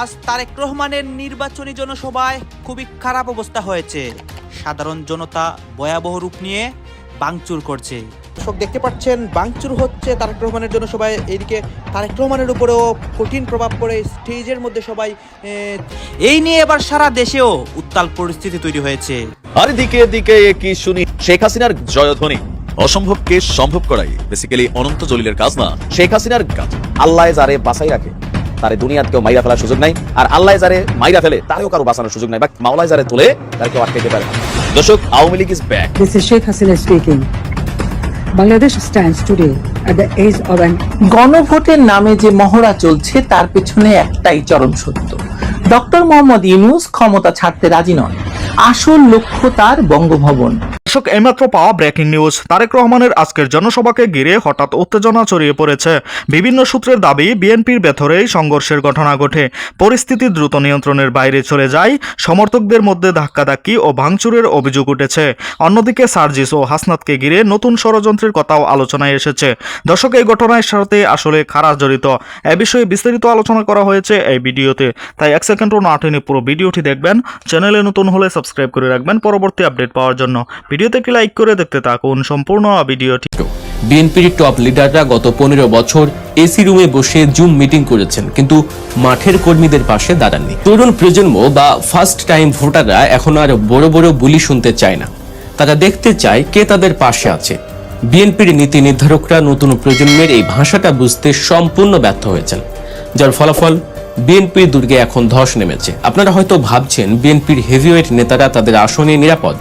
আজ তারেক রহমানের নির্বাচনী জনসভায় খুবই খারাপ অবস্থা হয়েছে। সাধারণ জনতা ভয়াবহ রূপ নিয়ে বাংচুর করছে। দর্শক দেখতে পাচ্ছেন বাংচুর হচ্ছে তারেক রহমানের জন্য সবাই এদিকে তারেক রহমানের উপরেও কঠিন প্রভাব পড়ে স্টেজের মধ্যে সবাই এই নিয়ে এবার সারা দেশেও উত্তাল পরিস্থিতি তৈরি হয়েছে। আর দিকে দিকে কি শুনি, শেখ হাসিনার জয়ধ্বনি। অসম্ভবকে সম্ভব করাই বেসিক্যালি অনন্ত জলিলের কাজ না। শেখ হাসিনার কাজ আল্লাহ যারে বাঁচাই রাখে। তারে দুনিয়াত কেউ মাইরা ফেলার সুযোগ নাই। আর আল্লাহ যারে মাইরা ফেলে তারেও কারও বাঁচানোর সুযোগ নাই। বা মাওলায় যারে তুলে তার কেউ আটকাইতে পারে না। দর্শক Awami League is back this is Sheikh Hasina speaking Bangladesh stands today at the edge of an গণভোটের নামে যে মহড়া চলছে তার পেছনে একটাই চরম সত্য। ডক্টর মোহাম্মদ ইউনুস ক্ষমতা ছাড়তে রাজি নন। আসল লক্ষ্য তার বঙ্গভবন। দর্শক, এইমাত্র পাওয়া ব্রেকিং নিউজ তারেক রহমানের আজকের জনসভাকে ঘিরে হঠাৎ উত্তেজনা ছড়িয়ে পড়েছে। বিভিন্ন সূত্রের দাবি, বিএনপির ভেতরেই সংঘর্ষের ঘটনা ঘটে। পরিস্থিতি দ্রুত নিয়ন্ত্রণের বাইরে চলে যায়। সমর্থকদের মধ্যে ধাক্কাধাক্কি ও ভাঙচুরের অভিযোগ উঠেছে। অন্যদিকে সার্জিস ও হাসনাতকে ঘিরে নতুন ষড়যন্ত্রের কথাও আলোচনায় এসেছে। দর্শক, এই ঘটনার সাথে আসলে খারা জড়িত। এ বিষয়ে বিস্তারিত আলোচনা করা হয়েছে এই ভিডিওতে। তাই এক সেকেন্ডও না পুরো ভিডিওটি দেখবেন। চ্যানেলে নতুন হলে সাবস্ক্রাইব করে রাখবেন পরবর্তী আপডেট পাওয়ার জন্য। ভিডিওতে একটি লাইক করে দেখতে থাকুন। সম্পূর্ণ ভিডিওটি বিএনপির টপ লিডাররা গত পনেরো বছর এসি রুমে বসে জুম মিটিং করেছেন, কিন্তু মাঠের কর্মীদের পাশে দাঁড়াননি। তরুণ প্রজন্ম বা ফার্স্ট টাইম ভোটাররা এখন আর বড় বড় বুলি শুনতে চায় না। তারা দেখতে চায় কে তাদের পাশে আছে। বিএনপির নীতি নির্ধারকরা নতুন প্রজন্মের এই ভাষাটা বুঝতে সম্পূর্ণ ব্যর্থ হয়েছেন, যার ফলাফল বিএনপির দুর্গে এখন ধস নেমেছে। আপনারা হয়তো ভাবছেন, বিএনপির হেভিওয়েট নেতারা তাদের আসনে নিরাপদ।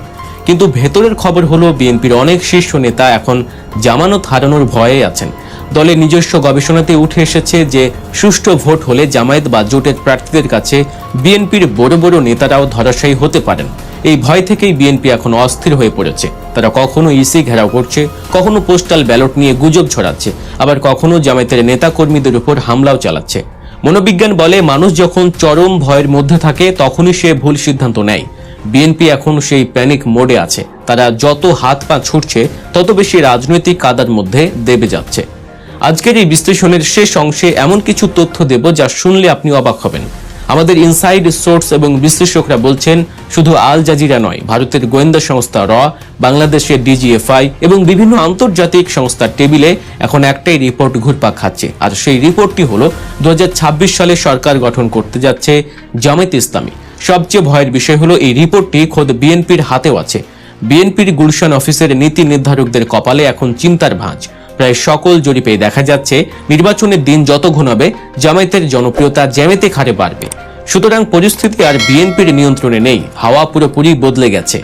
কিন্তু ভেতরের খবর হলো, বিএনপির অনেক শীর্ষ নেতা এখন জামানত হারানোর ভয়ে আছেন। দলের নিজস্ব গবেষণাতে উঠে এসেছে যে, সুষ্ঠু ভোট হলে জামায়াত বা জোটের প্রার্থীদের কাছে বিএনপির বড় বড় নেতারাও ধরাশায়ী হতে পারেন। এই ভয় থেকেই বিএনপি এখন অস্থির হয়ে পড়েছে। তারা কখনো ইসি ঘেরাও করছে, কখনো পোস্টাল ব্যালট নিয়ে গুজব ছড়াচ্ছে, আবার কখনো জামায়াতের নেতাকর্মীদের উপর হামলাও চালাচ্ছে। মনোবিজ্ঞান বলে মানুষ যখন চরম ভয়ের মধ্যে থাকে, তখনই সে ভুল সিদ্ধান্ত নেয়। বিএনপি এখন সেই প্যানিক মোডে আছে। তারা যত হাত পা ছুটছে, তত বেশি রাজনৈতিক কাদার মধ্যে দেবে যাচ্ছে। আজকের এই বিশ্লেষণের শেষ অংশে এমন কিছু তথ্য দেব যা শুনলে আপনি অবাক হবেন। আমাদের ইনসাইড সোর্স এবং বিশ্লেষকরা বলছেন, শুধু আল জাজিরা নয়, ভারতের গোয়েন্দা সংস্থা র, বাংলাদেশের ডিজিএফআই এবং বিভিন্ন আন্তর্জাতিক সংস্থার টেবিলে এখন একটাই রিপোর্ট ঘুরপাক খাচ্ছে। আর সেই রিপোর্টটি হলো দু হাজার ছাব্বিশ সালে সরকার গঠন করতে যাচ্ছে জামায়াত ইসলামী। সবচেয়ে ভয়ের বিষয় হলো, এই রিপোর্টটি খোদ বিএনপির হাতেও আছে। বিএনপির গুলশান অফিসের নীতি নির্ধারকদের কপালে এখন চিন্তার ভাঁজ। প্রায় সকল জরিপে দেখা যাচ্ছে, নির্বাচনের দিন যত ঘনাবে জামায়াতের জনপ্রিয়তা জ্যামিতিক হারে বাড়বে। সুতরাং পরিস্থিতি আর বিএনপির নিয়ন্ত্রণে নেই, হাওয়া পুরোপুরি বদলে গেছে।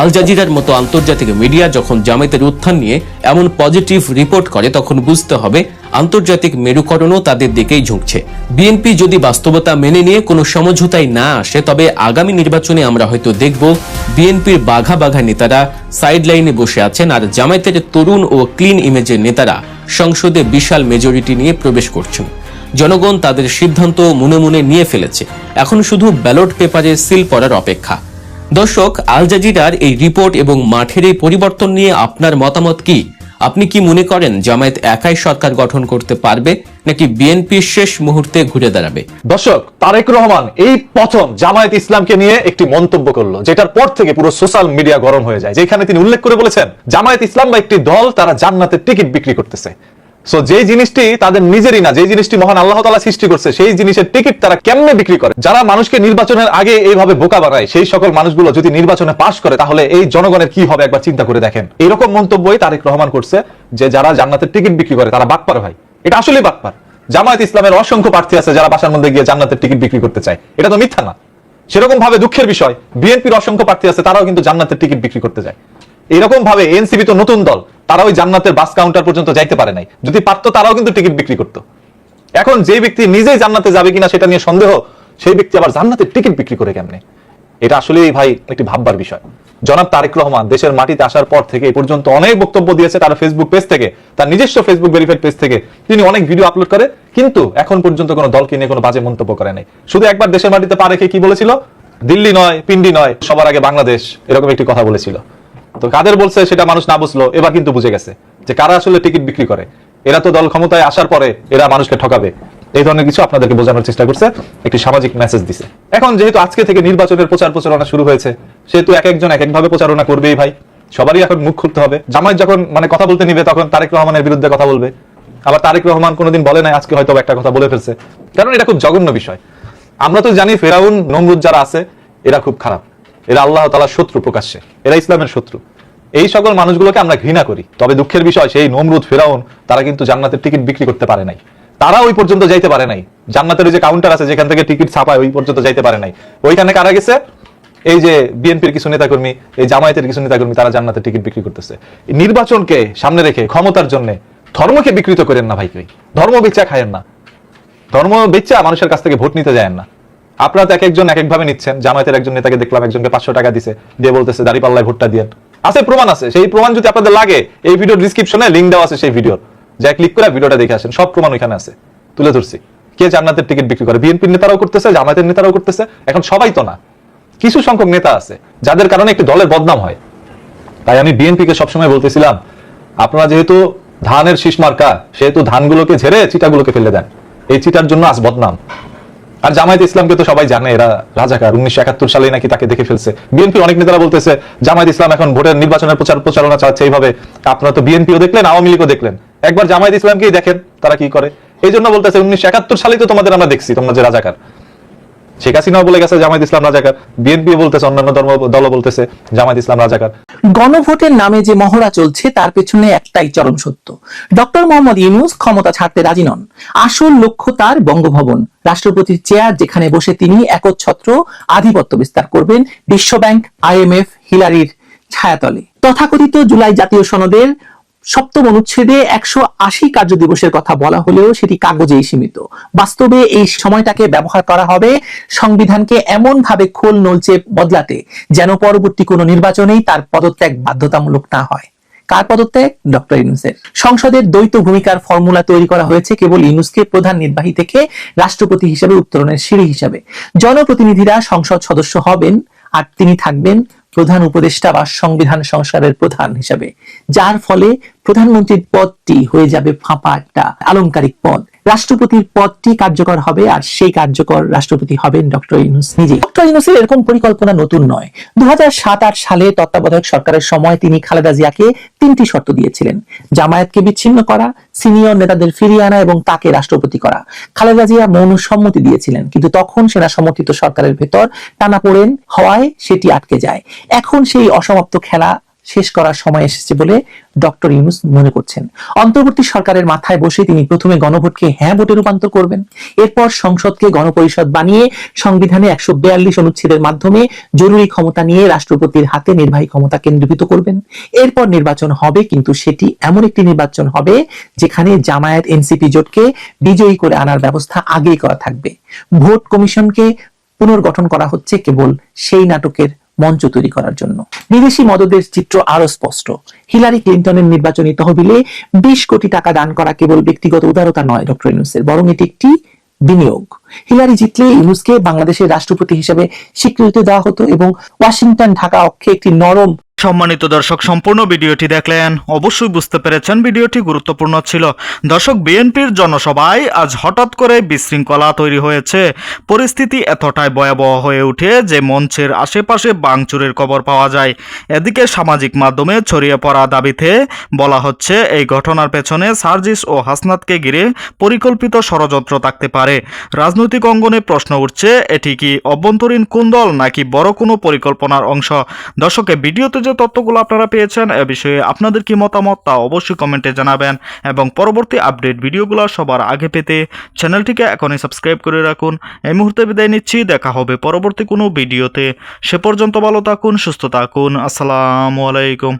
আল জাজিরার মতো আন্তর্জাতিক মিডিয়া যখন জামায়াতের উত্থান নিয়ে এমন পজিটিভ রিপোর্ট করে, তখন বুঝতে হবে আন্তর্জাতিক মেরুকরণও তাদের দিকেই ঝুঁকছে। বিএনপি যদি বাস্তবতা মেনে নিয়ে কোনো সমঝোতায় না আসে, তবে আগামী নির্বাচনে আমরা হয়তো দেখব বিএনপির বাঘা বাঘা নেতারা সাইডলাইনে বসে আছেন আর জামায়াতের তরুণ ও ক্লিন ইমেজের নেতারা সংসদে বিশাল মেজরিটি নিয়ে প্রবেশ করছেন। জনগণ তাদের সিদ্ধান্ত মনে মনে নিয়ে ফেলেছে। এখন শুধু ব্যালট পেপারে সিল পড়ার অপেক্ষা। দর্শক, আল জাজিরার এই রিপোর্ট এবং মাঠের এই পরিবর্তন নিয়ে আপনার মতামত কি? আপনি কি মনে করেন জামায়াত একাই সরকার গঠন করতে পারবে, নাকি বিএনপি শেষ মুহূর্তে ঘুরে দাঁড়াবে? দর্শক, তারেক রহমান এই প্রথম জামায়াত ইসলামকে নিয়ে একটি মন্তব্য করল, যেটার পর থেকে পুরো সোশ্যাল মিডিয়া গরম হয়ে যায়, যেখানে তিনি উল্লেখ করে বলেছেন, জামায়াত ইসলাম বা একটি দল তারা জান্নাতের টিকিট বিক্রি করতেছে। সো যে জিনিসটি তাদের নিজেরই না যে জিনিসটি মহান আল্লাহ তালা সৃষ্টি করছে, সেই জিনিসের টিকিট তারা কেমনে বিক্রি করে? যারা মানুষকে নির্বাচনের আগে এইভাবে বোকা বানায়, সেই সকল মানুষগুলো যদি নির্বাচনে পাশ করে, তাহলে এই জনগণের কি হবে একবার চিন্তা করে দেখেন। এরকম মন্তব্যই তারেক রহমান করছে যে যারা জান্নাতের টিকিট বিক্রি করে, তারা বাটপার ভাই। এটা আসলে বাটপার। জামায়াত ইসলামের অসংখ্য প্রার্থী আছে যারা বাসার মধ্যে গিয়ে জান্নাতের টিকিট বিক্রি করতে চায়। এটা তো মিথ্যা না। সেরকম ভাবে দুঃখের বিষয়। বিএনপির অসংখ্য প্রার্থী আছে, তারাও কিন্তু জান্নাতের টিকিট বিক্রি করতে যায়। এরকম ভাবে এনসিপি তো নতুন দল তারা ওই জান্নাতের বাস কাউন্টার পর্যন্ত যাইতে পারে নাই। যদি পারতো তারাও কিন্তু টিকিট বিক্রি করতো। এখন যে ব্যক্তি নিজেই জান্নাতে যাবে কিনা সেটা নিয়ে সন্দেহ, সেই ব্যক্তি আবার জান্নাতের টিকিট বিক্রি করে কেমনে? এটা আসলে ভাই একটি ভাববার বিষয়। জনাব তারেক রহমান দেশের মাটিতে আসার পর থেকে এই পর্যন্ত অনেক বক্তব্য দিয়েছে তার ফেসবুক পেজ থেকে, তার নিজস্ব ফেসবুক ভেরিফাইড পেজ থেকে। তিনি অনেক ভিডিও আপলোড করে, কিন্তু এখন পর্যন্ত কোনো দলকে নিয়ে কোনো বাজে মন্তব্য করে নাই। শুধু একবার দেশের মাটিতে পা রেখে কি বলেছিল? দিল্লি নয়, পিন্ডি নয়, সবার আগে বাংলাদেশ, এরকম একটি কথা বলেছিল। তো কাদের বলছে সেটা মানুষ না বুঝলো, এবার কিন্তু বুঝে গেছে যে কারা আসলে টিকিট বিক্রি করে। এরা তো দল ক্ষমতায় আসার পরে এরা মানুষকে ঠকাবে। এই ধরনের কিছু আপনাদেরকে বোঝানোর চেষ্টা করছে, একটি সামাজিক মেসেজ দিছে। এখন যেহেতু আজকে থেকে নির্বাচনের প্রচার প্রচারণা শুরু হয়েছে, সেহেতু এক একজন এক একভাবে প্রচারণা করবেই ভাই। সবারই এখন মুখ খুলতে হবে। জামায়াত যখন মানে কথা বলতে নিবে, তখন তারেক রহমানের বিরুদ্ধে কথা বলবে। আবার তারেক রহমান কোনোদিন বলে নাই, আজকে হয়তো একটা কথা বলে ফেলছে। কারণ এটা খুব জঘন্য বিষয়। আমরা তো জানি ফেরাউন, নমরুদ যারা আছে, এরা খুব খারাপ। এরা আল্লাহ তালার শত্রু প্রকাশ্যে। এরা ইসলামের শত্রু। এই সকল মানুষগুলোকে আমরা ঘৃণা করি। তবে দুঃখের বিষয়, সেই নমরুদ, ফেরাউন, তারা কিন্তু জান্নাতের টিকিট বিক্রি করতে পারে নাই। তারা ওই পর্যন্ত যাইতে পারে নাই। জান্নাতের যে কাউন্টার আছে, যেখান থেকে টিকিট ছাপায়, ওই পর্যন্ত যাইতে পারে নাই। ওইখানে কারা গেছে? এই যে বিএনপির কিছু নেতাকর্মী, এই জামায়াতের কিছু নেতাকর্মী, তারা জান্নাতের টিকিট বিক্রি করতেছে। নির্বাচনকে সামনে রেখে, ক্ষমতার জন্য, ধর্মকে বিকৃত করেন না ভাইকে ধর্ম বেচা খায়েন না। ধর্ম বেচা মানুষের কাছ থেকে ভোট নিতে যায় না। আপনারা তো এক একজন এক একভাবে নিচ্ছেন। জামায়াতের একজন নেতাকে দেখলাম, একজনকে পাঁচশো টাকা দিছে। দিয়ে বলতেছে, দাড়ি পাল্লায় ভোটটা দিয়ে আছে, প্রমাণ আছে। সেই প্রমাণ যদি আপনাদের লাগে, এই ভিডিও ডিসক্রিপশনে লিঙ্ক দেওয়া আছে সেই ভিডিওর। যা ক্লিক করে ভিডিওটা দেখে আসেন। সব প্রমাণ ওইখানে আছে। তুলে ধরছি। কে জান্নাতের টিকিট বিক্রি করে? বিএনপির নেতারাও করতেছে, জামায়াতের নেতারাও করতেছে। এখন সবাই তো না। কিছু সংখ্যক নেতা আছে, যাদের কারণে একটি দলের বদনাম হয়। তাই আমি বিএনপিকে সবসময় বলতেছিলাম, আপনারা যেহেতু ধানের শীষ মার্কা, সেহেতু ধানগুলোকে ঝেড়ে চিটাগুলোকে ফেলে দেন। এই চিটার জন্য আজ বদনাম। আর জামায়াত ইসলামকে তো সবাই জানে, এরা রাজাকার। উনিশশো একাত্তর সালে নাকি তাকে দেখে ফেলছে। বিএনপির অনেক নেতারা বলতেছে, জামায়াত ইসলাম এখন ভোটের নির্বাচনের প্রচার প্রচারণা চালাচ্ছে এইভাবে। আপনারা তো বিএনপিও দেখলেন, আওয়ামী লীগও দেখলেন। একবার জামায়াত ইসলামকেই দেখেন, তারা কি করে? এই জন্য বলতেছে, উনিশশো একাত্তর সালেই তো তোমাদের আমরা দেখছি, তোমরা যে রাজাকার। শেখ হাসিনাও বলে গেছে জামায়াত ইসলাম রাজাকার। বিএনপিও বলতেছে, অন্যান্য ধর্ম দলও বলতেছে, জামায়াত ইসলাম রাজাকার। গণভোটের নামে যে মহড়া চলছে, তার পেছনে একটাই চরম সত্য। ডক্টর মোহাম্মদ ইউনুস ক্ষমতা ছাড়তে রাজি নন। আসল লক্ষ্য তার বঙ্গভবন। রাষ্ট্রপতির চেয়ার যেখানে বসে তিনি একচ্ছত্র আধিপত্য বিস্তার করবেন বিশ্বব্যাংক আইএমএফ হিলারির ছায়াতলে। তথাকথিত জুলাই জাতীয় সনদের সপ্তম অনুচ্ছেদে একশো আশি কার্য দিবসের কথা বলা হলেও সেটি কাগজেই সীমিত। বাস্তবে এই সময়টাকে ব্যবহার করা হবে সংবিধানকে এমন ভাবে খোল নলচে বদলাতে যেন পরবর্তী কোনো নির্বাচনেই তার পদত্যাগ বাধ্যতামূলক না হয়। কার পদত্যাগ? ডক্টর ইউনুসের। সংসদের দ্বৈত ভূমিকার ফর্মুলা তৈরি করা হয়েছে কেবল ইউনুসকে প্রধান নির্বাহী থেকে রাষ্ট্রপতি হিসেবে উত্তরণের সিঁড়ি হিসাবে। জনপ্রতিনিধিরা সংসদ সদস্য হবেন আর তিনি থাকবেন প্রধান উপদেষ্টা বা সংবিধান সংস্কারের প্রধান হিসাবে। যার ফলে প্রধানমন্ত্রীর পদটি হয়ে যাবে ফাঁপা একটা আলংকারিক পদ। রাষ্ট্রপতির পদটি কার্যকর হবে আর সেই কার্যকর রাষ্ট্রপতি হবেন ডক্টর ইউনুস নিজে ডক্টর ইউনুসের এরকম পরিকল্পনা নতুন নয়। দু আট সালে তত্ত্বাবধায়ক সরকারের সময় তিনি খালেদা জিয়াকে তিনটি শর্ত দিয়েছিলেন। জামায়াতকে বিচ্ছিন্ন করা, সিনিয়র নেতাদের ফিরিয়ে আনা এবং তাকে রাষ্ট্রপতি করা। খালেদা জিয়া মৌন সম্মতি দিয়েছিলেন, কিন্তু তখন সেনা সমর্থিত সরকারের ভেতর টানাপোড়েন হওয়ায় সেটি আটকে যায়। এখন সেই অসমাপ্ত খেলা শেষ করার সময় এসেছে বলে ডক্টর ইউনুস মনে করছেন। অন্তর্বর্তী সরকারের মাথায় বসে তিনি প্রথমে গণভোটকে হ্যাঁ ভোটে রূপান্তর করবেন। এরপর সংসদকে গণপরিষদ বানিয়ে সংবিধানে একশো বিয়াল্লিশ অনুচ্ছেদের মাধ্যমে জরুরি ক্ষমতা নিয়ে রাষ্ট্রপতির হাতে নির্বাহী ক্ষমতা কেন্দ্রীভূত করবেন। এরপর নির্বাচন হবে, কিন্তু সেটি এমন একটি নির্বাচন হবে যেখানে জামায়াত এনসিপি জোটকে বিজয়ী করে আনার ব্যবস্থা আগেই করা থাকবে। ভোট কমিশনকে পুনর্গঠন করা হচ্ছে কেবল সেই নাটকের মঞ্চ তৈরি করার জন্য। বিদেশি মদদের চিত্র আরও স্পষ্ট। হিলারি ক্লিন্টনের নির্বাচনী তহবিলে বিশ কোটি টাকা দান করা কেবল ব্যক্তিগত উদারতা নয়, ডক্টর ইউনুসের, বরং এটি একটি বিনিয়োগ। হিলারি জিতলে ইউনুসকে বাংলাদেশের রাষ্ট্রপতি হিসেবে স্বীকৃতি দেওয়া হতো এবং ওয়াশিংটন, ঢাকা অক্ষে একটি নরম সম্মানিত দর্শক, সম্পূর্ণ ভিডিওটি দেখলেন। অবশ্যই বুঝতে পেরেছেন ভিডিওটি গুরুত্বপূর্ণ ছিল। দর্শক, বিএনপির জনসভায় আজ হঠাৎ করে বিশৃঙ্খলা তৈরি হয়েছে। পরিস্থিতি এতটাই ভয়াবহ হয়ে ওঠে যে মঞ্চের আশেপাশে বাংচুরের খবর পাওয়া যায়। এদিকে সামাজিক মাধ্যমে ছড়িয়ে পড়া দাবিতে বলা হচ্ছে, এই ঘটনার পেছনে সার্জিস ও হাসনাতকে ঘিরে পরিকল্পিত ষড়যন্ত্র থাকতে পারে। রাজনৈতিক অঙ্গনে প্রশ্ন উঠছে, এটি কি অভ্যন্তরীণ কোন দল নাকি বড় কোনো পরিকল্পনার অংশ? দর্শকে ভিডিওতে তথ্যগুলো আপনারা পেয়েছেন, এ বিষয়ে আপনাদের কি মতামত তা অবশ্যই কমেন্টে জানাবেন এবং পরবর্তী আপডেট ভিডিওগুলো সবার আগে পেতে চ্যানেলটিকে এখনই সাবস্ক্রাইব করে রাখুন। এই মুহূর্তে বিদায় নিচ্ছি, দেখা হবে পরবর্তী কোনো ভিডিওতে। সে পর্যন্ত ভালো থাকুন, সুস্থ থাকুন। আসসালামু আলাইকুম।